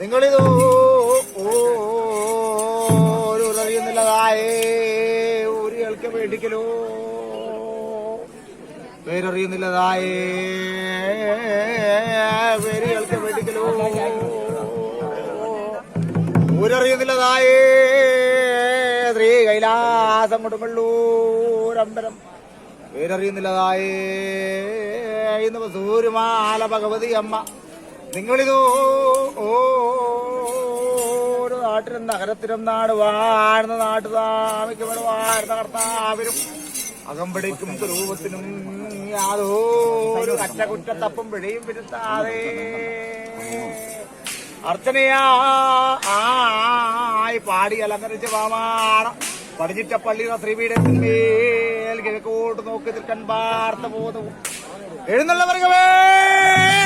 നിങ്ങളിതോ ഒരു അറിയുന്നില്ലതായേ ഒരു കേൾക്ക വേണ്ടിക്കലോ. പേരറിയുന്നില്ലതായേ പേര് കേൾക്ക വേണ്ടിക്കലോ. ഊരറിയുന്നില്ലതായേ ശ്രീ കൈലാസം കൊടുമ്പള്ളൂരമ്പലം പേരറിയുന്നില്ലതായേ ഇന്ന് സൂര്യമാല ഭഗവതി അമ്മ. നിങ്ങളിതോ ഓ ഒരു നാട്ടിലും നഗരത്തിലും നാട് വാഴുന്ന നാട്ടു താമിക്കവർ വാഴുന്ന കർത്താവിനും അകമ്പടിക്കും രൂപത്തിനും യാതൊരു അറ്റകുറ്റത്തപ്പും പിഴയും പിരുത്താതെ അർച്ചനയാ ആയി പാടി അലങ്കരിച്ച പാമാണ പടിഞ്ഞിട്ട പള്ളിയുടെ ശ്രീപീഠത്തിന്മേൽ കിഴക്കോട്ട് നോക്കി നിൽക്കാൻ വാർത്ത പോകുന്നു. എഴുന്നള്ളവർക്ക് വേണം മധുരമായ